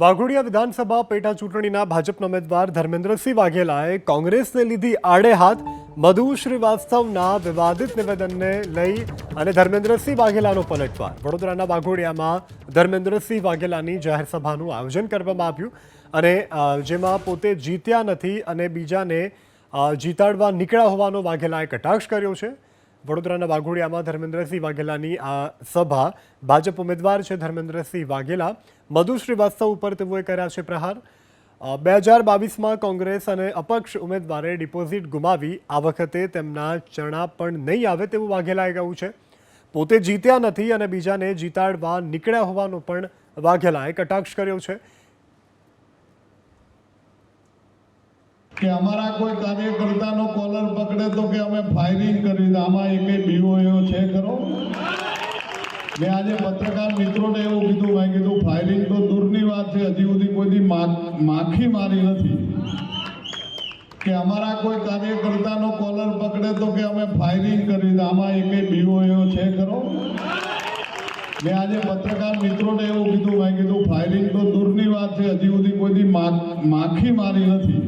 વાઘોડિયા વિધાનસભા પેટા ચૂંટણીના ભાજપના ઉમેદવાર ધર્મેન્દ્રસિંહ વાઘેલાએ કોંગ્રેસને લીધી આડે હાથ. મધુ શ્રીવાસ્તવના વિવાદિત નિવેદનને લઈ અને ધર્મેન્દ્રસિંહ વાઘેલાનો પલટવાર. વડોદરાના વાઘોડિયામાં ધર્મેન્દ્રસિંહ વાઘેલાની જાહેર સભાનું આયોજન કરવામાં આવ્યું અને જેમાં પોતે જીત્યા નથી અને બીજાને જીતાડવા નીકળ્યા હોવાનો વાઘેલાએ કટાક્ષ કર્યો છે. વડોદરાના વાઘોડિયામાં ધર્મેન્દ્રસિંહ વાઘેલાની આ સભા ભાજપ ઉમેદવાર છે ધર્મેન્દ્રસિંહ વાઘેલા. મધુ શ્રીવાસ્તવ ઉપર તેઓએ કર્યા છે પ્રહાર. બે હજાર બાવીસમાં કોંગ્રેસ અને અપક્ષ ઉમેદવારે ડિપોઝિટ ગુમાવી. આ વખતે તેમના ચણા પણ નહીં આવે તેવું વાઘેલાએ કહ્યું છે. પોતે જીત્યા નથી અને બીજાને જીતાડવા નીકળ્યા હોવાનો પણ વાઘેલાએ કટાક્ષ કર્યો છે. કે અમારા કોઈ કાર્યકર્તાનો કોલર તો કે અમે ફાયરિંગ કરી આમાં એક એવો છે ખરો. મેં આજે પત્રકાર મિત્રોને એવું કીધું, મેં કીધું ફાયરિંગ તો દૂરની વાત છે. હજી સુધી કોઈથી માખી મારી નથી. કે અમારા કોઈ કાર્યકર્તાનો કોલર પકડે તો કે અમે ફાયરિંગ કરી આમાં એક એવો છે ખરો. મેં આજે પત્રકાર મિત્રોને એવું કીધું, મેં કીધું ફાયરિંગ તો દૂરની વાત છે. હજી સુધી કોઈથી માખી મારી નથી.